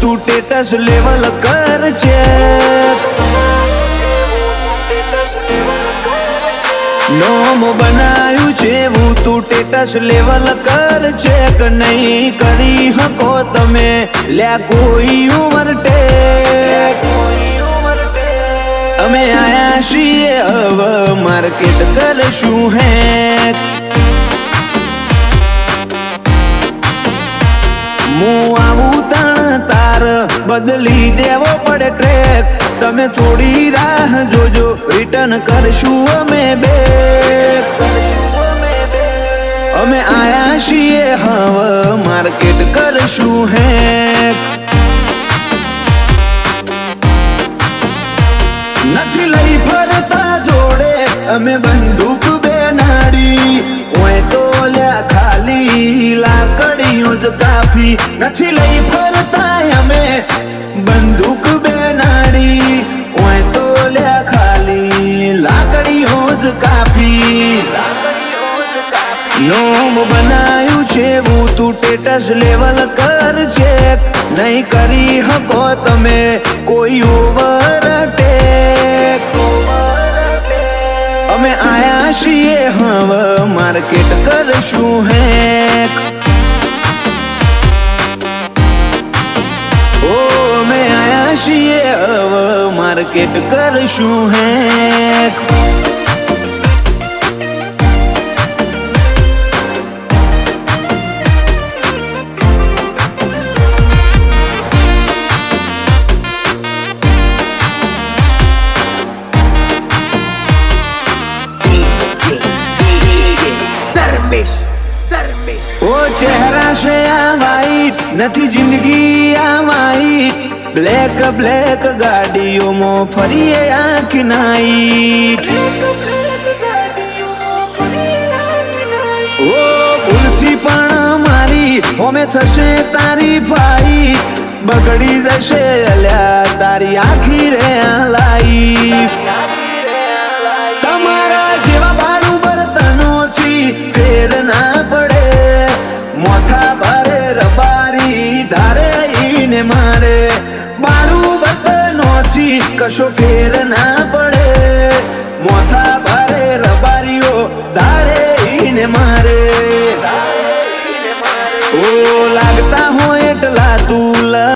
તું ટેટસ લેવલ કર છે નોમ બનાયું છે, હું તું ટેટસ લેવલ કર છે કે નહીં કરી હકો તમે, લ્યા કોઈ ઓવરટેક અમે આયા છીએ, હવે માર્કેટ કરશું હું તણ બદલી દેવો પડે ટ્રેક. તમે થોડી રાહ જોજો રિટર્ન કરશું અમે બે. અમે આયા છીએ, હવે માર્કેટ કરશું હે નથી લઈ ફરતા જોડે, અમે બંદૂક નોમ બનાયું હું તું ટેટસ લેવલ કર છે નહીં કરી હકો તમે કોઈ ઓવરટેક અમે આયા છીએ હવે માર્કેટ કરશું હેક. ઓ, અમે આયા છીએ, હવે માર્કેટ કરશું હેક. ધર્મેશ. ધર્મેશ. ઓ ચહેરા છે આ વાઈટ, નથી જિંદગી આ વાઈટ. બ્લેક બ્લેક ગાડીઓમાં ફરીએ આંખ નાઈટ. ઓ ભૂલથી પણ મારી, હોમે થશે તારી ભાઈ. બગડી જશે અલ્યા તારી આખી રે લાઈફ મારે? બારું નોથી કશો ફેર ના પડે. મોથા